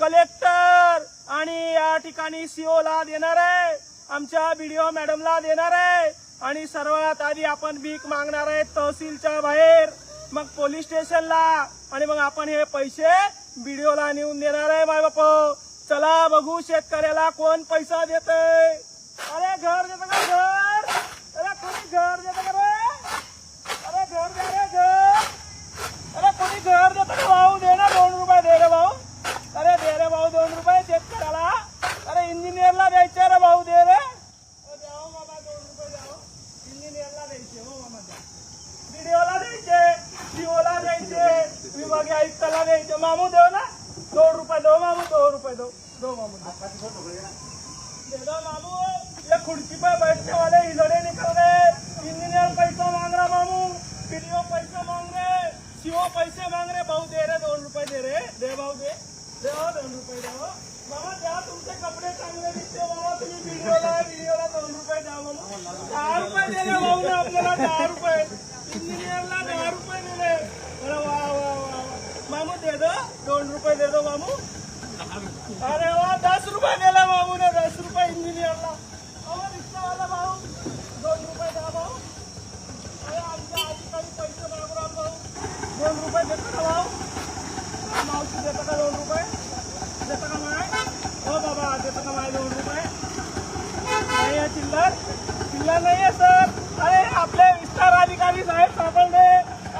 Collector आणि या ठिकाणी सीओ ला देणार आहे. आमच्या बीडीओ मॅडमला देणार आहे. आणि सर्वात आधी आपण भीक मागणार आहे तहसीलच्या बाहेर. मग पोलीस स्टेशनला. आणि मग आपण हे पैसे बीडीओला नेऊन देणार आहे माय बाप चला बघू शेतकऱ्याला कोण पैसा देत अरे घर देतं का घर अरे कोणी घर देतं का रे अरे घर दे रे घर अरे कोणी घर देतं का भाऊ दे ना दोन रुपये दे रे भाऊ अरे दे रे भाऊ दोन रुपये शेतकऱ्याला अरे इंजिनियरला द्यायचे रे भाऊ दे रे अरे द्या हो बाबा दोन रुपये द्या हो. इंजिनियरला द्यायचे हो मामा द्या व्हिडिओला द्यायचे सीओला द्यायचे विभागीय आयुक्ताला द्यायचे मामू देव ना दोन रुपये दो मामू दो रुपये दो दो मामू दे दो मामू ये खुर्ची पे बैठने वाले हिलड़े निकल गए इंजीनियर पैसा मांग रहा मामू पीडीओ पैसे मांग रहे सीओ पैसे मांग रहे भाऊ दे रहे दोन रुपये दे रहे दे भाऊ दे दे हो दोन रुपये दे हो मामा द्या तुमचे कपडे चांगले दिसते बाबा तुम्ही व्हिडिओला व्हिडिओला दोन रुपये द्या मला दहा रुपये दिले मला दहा रुपये. इंजिनियरला दहा रुपये दिले. अरे वा वा वा मामू दे दो. दोन रुपये दे दो मामू. अरे वा दस रुपये दिला मामू ने दस रुपये इंजिनियरला. अहो रिक्षावाला भाऊ. दोन रुपये द्या भाऊ. अरे आमच्या अधिकारी पैसे मागू भाऊ. दोन रुपये देतो का भाऊ. मावशी देतो का दोन रुपये? देतो का माय? हो बाबा देतो का माय दोन रुपये? नाही आहे चिल्लर. चिल्लर नाही आहे सर. अरे आपले विस्तार अधिकारी साहेब सापडले.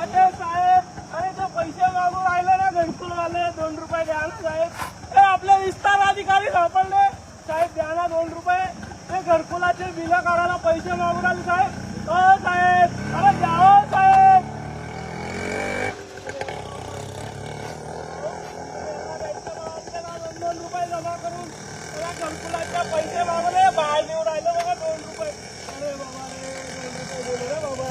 अरे साहेब अरे ते पैसे मागून राहिले ना घरकुल दोन रुपये द्या ना साहेब. हे आपले विस्तार अधिकारी सापडले. साहेब द्या ना दोन रुपये. ते घरकुलाचे बिलं काढायला पैसे मागून राहिले साहेब हो साहेब अरे द्या हो साहेब दोन दोन रुपये जमा करून मला घरकुलाचे पैसे मागवले बाहेर देऊन राहिले बघा दोन रुपये अरे बाबा रे दोन रुपये दिले रे बाबा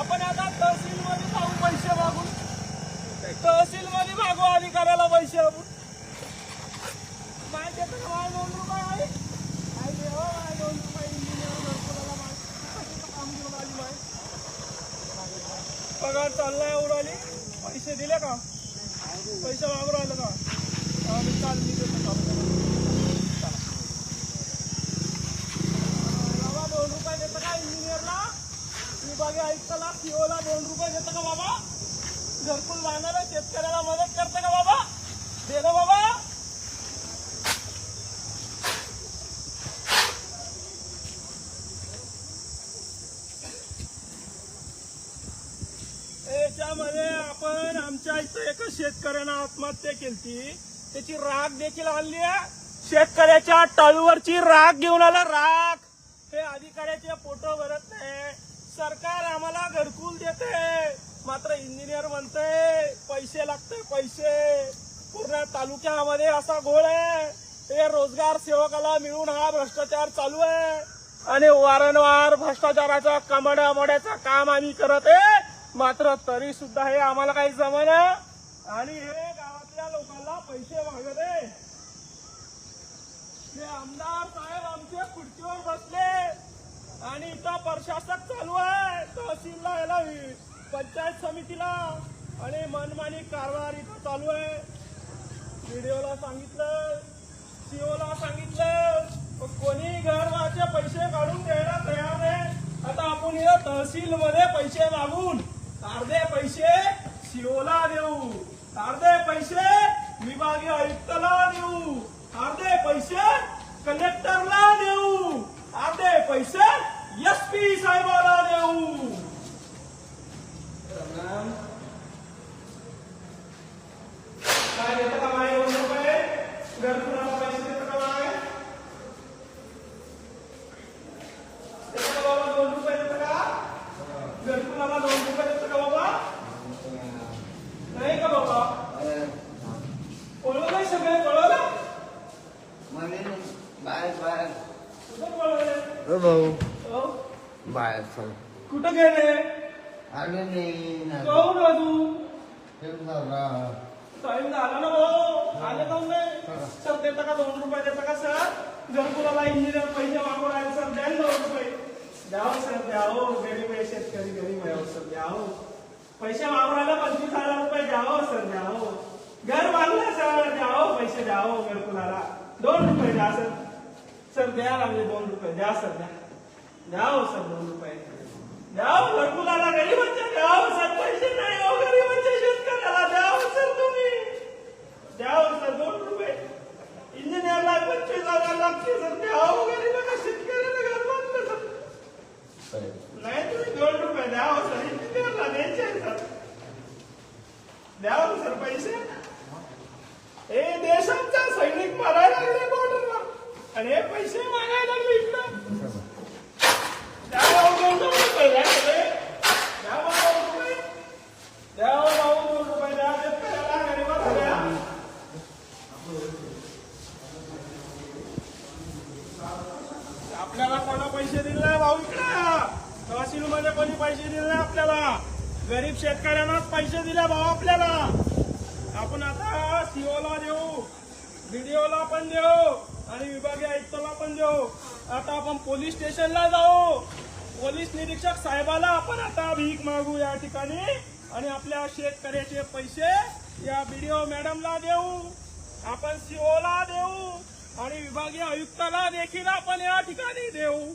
आपण आता तहसील मध्ये जाऊ पैसे मागून तहसील मध्ये मागू अधिकाऱ्याला पैसे आपण माहिती आहे का मला दोन रुपये आहे माहिती आहे हो मला दोन रुपये इंजिनियर घरकुलाला माहिती काम घेऊन आली माहिती पगार चाललाय उडाली पैसे दिले का? पैसे मागून राहिले का? चाल मी बाबा दोन रुपये देतं का इंजिनियरला मी बागे ऐकताला सीओला दोन रुपये देतं का बाबा? घरकुल बांधायला शेतकऱ्याला मदत करतं का बाबा? दे ना बाबा याच्यामध्ये आपण आमच्या इथं एका शेतकऱ्यानं आत्महत्या केली त्याची राग देखील आणली आहे. शेतकऱ्याच्या टाळूवरची राग घेऊन आला राग. हे अधिकाऱ्याचे फोटो भरत नाही. सरकार आम्हाला घरकुल देते. मात्र इंजिनियर म्हणते पैसे लागते पैसे. पूर्ण तालुक्यामध्ये असा घोळ आहे. हे रोजगार सेवकाला मिळून हा भ्रष्टाचार चालू आहे. आणि वारंवार भ्रष्टाचाराचा कमड्या मोड्याचं काम आम्ही करत आहे. मात्र तरी सुद्धा हे आम्हाला काही जमना आणि हे गावातल्या लोकांना पैसे मागत आहे. हे आमदार साहेब आमच्या खुर्चीवर बसले. आणि इथं प्रशासक चालू आहे. तहसीलला याला पंचायत समितीला. आणि मनमानी कारभार इथं चालू आहे. व्हिडिओला सांगितलं सीओला सांगितलं कोणी कोणी घरवाचे पैसे काढून द्यायला तयार नाही. आता आपण या तहसील मध्ये पैसे मागून अर्धे पैसे सीओला देऊ। अर्धे पैसे, विभागीय आयुक्तला देऊ। अर्धे पैसे, कलेक्टरला देऊ। अर्धे पैसे, एस पी साहेबाला देऊ। काय देतं कुठं गेले? आलो नाही. काहून ना तू. ठेवून नवरा टाइम झाला ना भाऊ. आले नाही सर देता का दोन रुपये? देता का सर? घरकुलाला इंजिनियर पैसे मागून राहिले सर द्या दोन रुपये. द्याव सर द्यावो. गरीब आहे शेतकरी गरीब आहे हो सर द्यावो. पैसे मागून राहिले पंचवीस हजार रुपये द्यावो सर द्यावो. घर बांधलं सर द्यावो. पैसे द्यावो घरकुलाला दोन रुपये द्या सर. सर द्या लागले दोन रुपये. द्या सर द्या. द्यावो सर दोन रुपये द्यावं घरकुलाला गरीबांच्या द्यावं सर पैसे नाही हो गरीबांच्या शेतकऱ्याला द्याव सर तुम्ही. द्याव सर दोन रुपये. इंजिनियरला पंचवीस हजार लागते सर. द्यावं गरीबाला शेतकऱ्याला घर बांधलं सर. नाही तुम्ही दोन रुपये द्याव सर. इंजिनियरला द्यायचे सर. द्याव सर पैसे. हे देशांचा सैनिक मारायला लागले बॉर्डरवर आणि हे पैसे मागायला लागले इकडं. आपल्याला कोणा पैसे दिले भाऊ इकडे तहसील मध्ये कोणी पैसे दिले आपल्याला. गरीब शेतकऱ्यांनाच पैसे दिले भाऊ आपल्याला. आपण आता सीओला देऊ बीडीओला पण देऊ आणि विभागीय आयुक्ताला पण देऊ. आता आपण पोलीस स्टेशनला जाऊ. निरीक्षक साहेबाला आपण आता भीक मागू या ठिकाणी. आणि आपल्या शेतकऱ्याचे पैसे या बीडीओ मॅडमला देऊ. आपण सीओला देऊ. आणि विभागीय आयुक्ताला देखील आपण या ठिकाणी देऊ.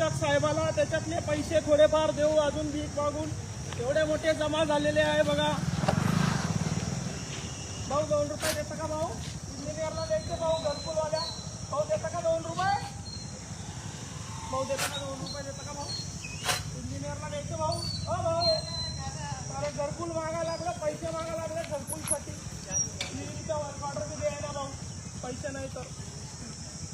पोलीस साहेबाला त्याच्यातले पैसे थोडेफार देऊ अजून भीक मागून. एवढे मोठे जमा झालेले आहे बघा. भाऊ दोन रुपये देता का भाऊ? इंजिनियरला द्यायचे भाऊ घरकुलवाल्या. भाऊ देता का दोन रुपये? भाऊ देता का दोन रुपये देता का भाऊ? इंजिनियरला द्यायचे भाऊ? हो भाऊ. अरे घरकुल मागा लागलं पैसे मागा लागले घरकुलसाठी. विहिरीचा ऑर्डर बी द्यायला भाऊ. पैसे नाही तर.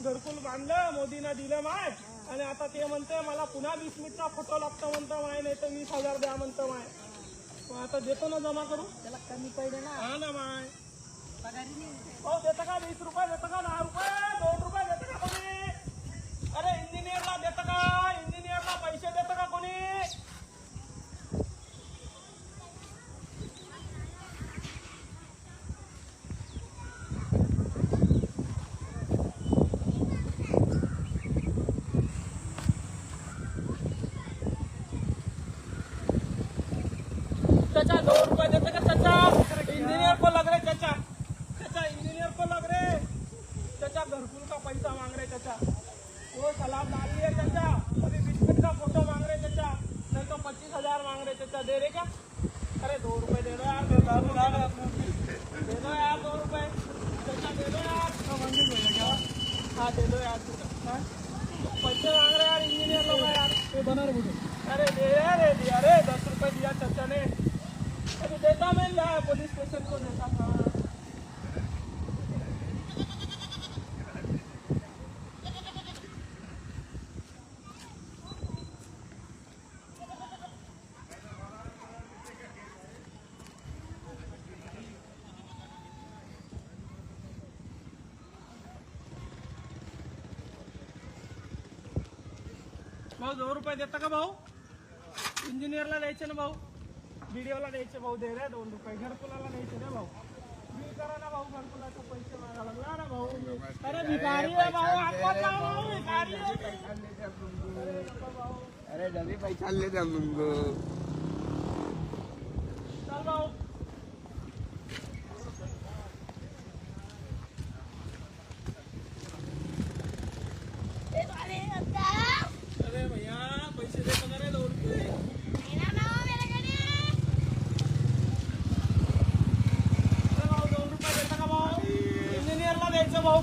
घरकुल बांधलं मोदीनं दिलं माय. आणि आता ते म्हणते मला पुन्हा वीस मिनिटचा फोटो लागतो म्हणतो माय नाही तर वीस हजार द्या म्हणतो माय. मग आता देतो ना जमा करू त्याला कमी पडले ना. हा ना माय. पगारी नाही. हो देतं का वीस रुपये? देतं का दहा रुपये? दोन रुपये Давай, भाऊ दोन रुपये देता का भाऊ इंजिनियरला द्यायचे ना भाऊ व्हिडिओला द्यायचे भाऊ दे रे दोन रुपये घरकुलाला द्यायचे रे भाऊ बिल करा ना भाऊ घरकुलाचे पैसे मागा लागला ना भाऊ अरे भिकारी आहे भाऊ हातपात लावा भाऊ भिकारी आहे. अरे डबे पैसा ले जा मुंगो चल भाऊ अरे भैया पैसे देतो का रे दोन रुपये अरे भाऊ दोन रुपये देता का भाऊ इंजिनियरला द्यायचं भाऊ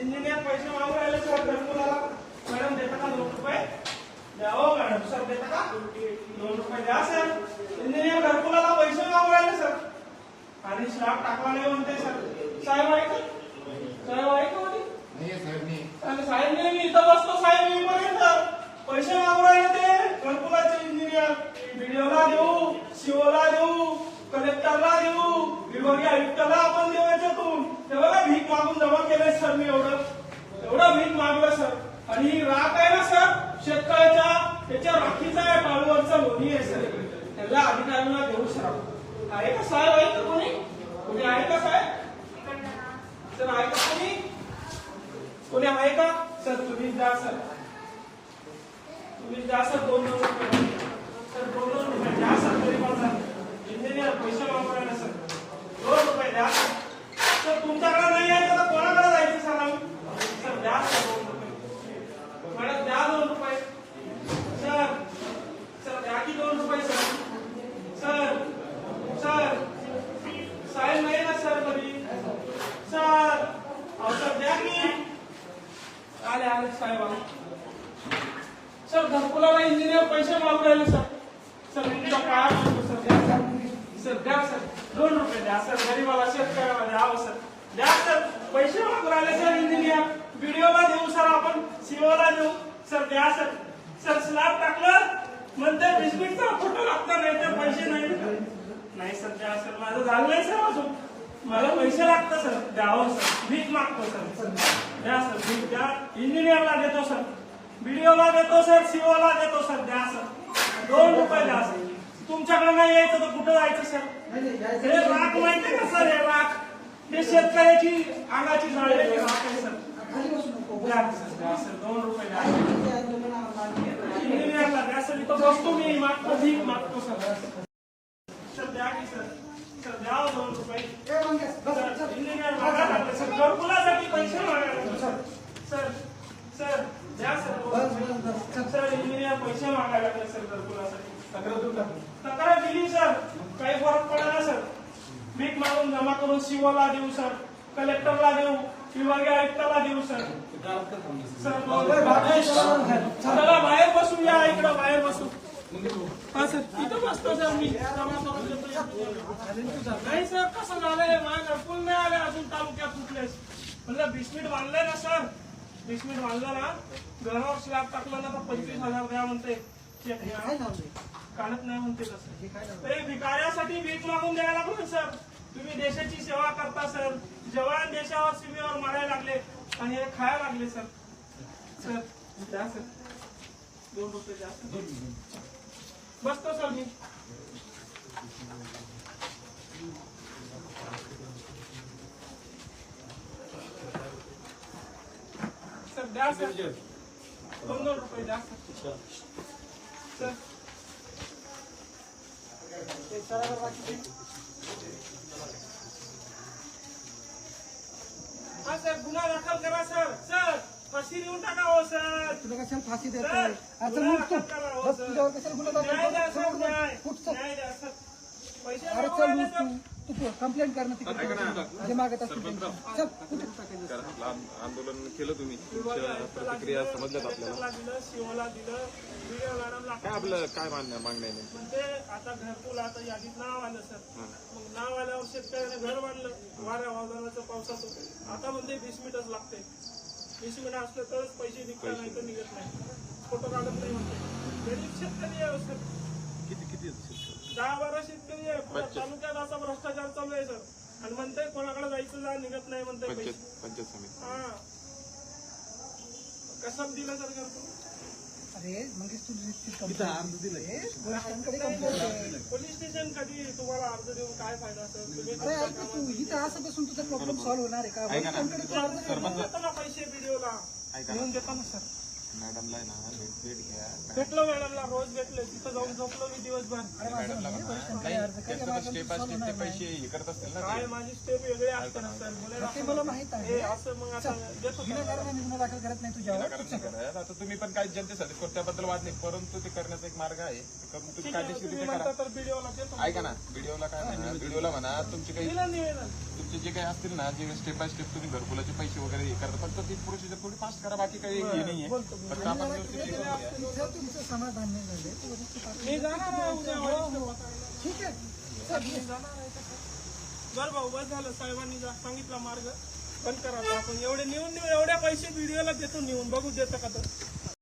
इंजिनियर पैसे मागून राहिले सर घरकुलाला मॅडम देता का दोन रुपये द्या हो मॅडम सर देता का दोन रुपये द्या सर. इंजिनियर घरकुलाला पैसे मागून राहिले सर. आणि स्लॅब टाकला नाही म्हणते सर. साहेब आहे का साहेब आहे का म्हणे? आणि साहेब नाही मी इथं बसतो साहेब येईपर्यंत पैसे मागून राहिले ते. घरकुलाचे इंजिनियर. बीडीओला देऊ सीओला देऊ. कलेक्टरला देऊ विभागीय आयुक्ताला आपण देऊ याच्यातून ते बघा भीक मागून जमा केलंय सर मी एवढं. एवढं भीक मागलं सर. आणि ही राख आहे ना सर? शेतकऱ्याच्या त्याच्या राखीचा आहे टाळूवरचा लोणी आहे सर. त्याला अधिकाऱ्यांना देऊ सर आहे का साहेब? आहे का कोणी? कोणी आहे का साहेब? सर आहे का कोणी? कोणी आहे का? सर तुम्ही जा सर. तुम्ही जा सर. दोन दोन रुपये. सर दोन दोन रुपये द्या सर. तरी पण सर. इंजिनियर पैसे वापरायला सर. दोन रुपये द्या. सर तुमच्याकडे नाही आहे तर कोणाकडे जायचं सर सर द्या सर दोन रुपये. मॅडम द्या दोन रुपये. सर सर द्या की दोन रुपये सर. सर सर साहेब नाही ना सर कधी सर अहो सर द्या की. आले आले साहेब सर घरकुलाला इंजिनियर पैसे मागून राहिले सर. सर तुमच्या पाया सर द्या सर. द्या सर दोन रुपये द्या सर. गरीबाला शेतकऱ्याला द्यावं सर द्या सर. पैसे मागून राहिले सर इंजिनियर. व्हिडिओला देऊ सर आपण. सीओला देऊ. सर द्या सर. सर स्लॅब टाकलं. म्हणते बिस्किटचा फोटो लागता नाही तर पैसे नाही. नाही सर द्या सर. माझं झालं नाही सर अजून. मला पैसे लागतं सर. द्यावं सर. भीक मागतो सर. द्या. सर. भीक द्या. इंजिनियरला देतो सर. व्हिडिओला देतो सर. सीओला देतो सर. द्या सर. दोन रुपये द्या सर. तुमच्याकडे नाही यायचं तर कुठं जायचं सर? हे राख माहितीये का सर हे राख? हे शेतकऱ्याची अंगाची जाळलेली राख आहे सर. दोन रुपये बसतो मी मागतो मागतो सर द्या की सर सर द्या हो दोन रुपये सर, इंजिनियर मागायला लागले सर घरकुलासाठी पैसे मागायला लागले सर सर सर द्या सर दोन रुपये. सर इंजिनियर पैसे मागायला लागले सर घरकुलासाठी तक्रार दिली सर काही फरक पडला सर भीक मागून जमा करून सीओला देऊ सर. कलेक्टरला देऊ विभागीय आयुक्ताला देऊ सर. चला बाहेर बसू या इकडं बाहेर बसू. हा सर इथं बसतो सर मी. नाही सर कसं झालंय? माझ्या घरकुल नाही आले अजून तालुक्यात कुठलेच. म्हणलं बिस्मिट बांधलंय ना सर? बिस्मिट बांधलं ना? घरावर स्लॅब टाकलं ना तर पंचवीस हजार द्या म्हणते. काढत नाही म्हणते तसं. भिकाऱ्यासाठी भीक मागून द्यायला लागलो सर. तुम्ही देशाची सेवा करता सर. जवान देशावर सीमेवर मारायला लागले आणि हे खायला लागले सर. सर द्या सर. दोन रुपये द्या सर. बसतो सर मी. सर द्या सर. दोन दोन रुपये द्या सर सर. सर. हा सर गुन्हा दाखल करा सर सर फाशी देऊन टाका हो सर तुला कशाला फाशी सर, देतोय आता गुन्हा उठ तू. दाखल करा हो, बस सर. तुझ्यावर कशाला गुन्हा दाखल न्याय द्या करतो? सर उठ, न्याय उठ, चल. न्याय द्या सर पैसे अरे चल उठ तू तू कंप्लेंट कर ना. तिकडे जे मागत आंदोलन केलं तुम्ही. प्रतिक्रिया दिलं, समजल्यात आपल्याला. कलेक्टरला दिलं सीओला दिलं व्हिडिओ मॅडमला काय आपलं काय मान्य मागणं आहे नेमकं? म्हणते आता घरकुल आता यादीत नाव आलं सर. मग नाव आल्यावर शेतकऱ्याने घर बांधलं. वाऱ्या वादळाचं पावसाचं आता म्हणते वीस मिनिटच लागते. वीस मिनिट असलं तरच पैसे निघतात नाही तर निघत नाही. फोटो काढत नाही म्हणते. गरीब शेतकरी आहे सर. किती किती? दहा बारा शेतकरी आहे तालुक्यात असा भ्रष्टाचार चालू आहे सर. आणि म्हणते कोणाकडे जायचं जा निघत नाही म्हणते पंचायत समिती. हा. कसं दिलं सर अरे दे. पोलीस स्टेशन कधी तुम्हाला अर्ज देऊन काय फायदा असेल तुम्ही अरे यार तू. इथं असं बसून तुझा प्रॉब्लेम सॉल्व्ह होणार आहे का? पैसे व्हिडिओला येऊन देता ना सर. मॅडमला आहे ना भेट भेट घ्या. भेटलो मॅडमला रोज भेटले. तिथं जाऊन झोपलो मी दिवसभर. म्हणणं त्यांचं स्टेप बाय ते. पैसे हे करत असतील ना काय माझी स्टेप वेगळे असते ना सर. बोलायला ते मला माहीत आहे. हे असं मग आता देतो का? विनाकारण आम्ही गुन्हा दाखल करत नाही तुझ्यावर. आता तुम्ही पण काय जनतेसाठी करतो त्याबद्दल वाद नाही परंतु ते करण्याचा एक मार्ग आहे. ते करून तुम्ही ठीक आहे, कायदेशीर तुम्ही रित्या म्हणता करा तर व्हिडिओला देतो. ऐका ना व्हिडिओला काय म्हणा व्हिडिओला म्हणा तुमचे काही दिलं निवेदन तुमचे जे काही असतील ना जे स्टेप बाय स्टेप तुम्ही घरकुलाचे पैसे वगैरे हे करता फक्त ती प्रोसिजर थोडी फास्ट करा बाकी काही हे नाहीये. फक्त आपण व्यवस्थित हे करून घ्या. इथं तुमचं समाधान नाही झाले तू वरिष्ठ पातळीवर- मी जाणार आहे उद्या वरिष्ठ पातळीला. ठीक आहे. बरं भाऊ बस झालं साहेबांनी सांगितला मार्ग बंद करा. आपण एवढे नेऊन नेऊन एवढ्या पैसे व्हिडिओला देतो नेऊन. बघू देतं का तर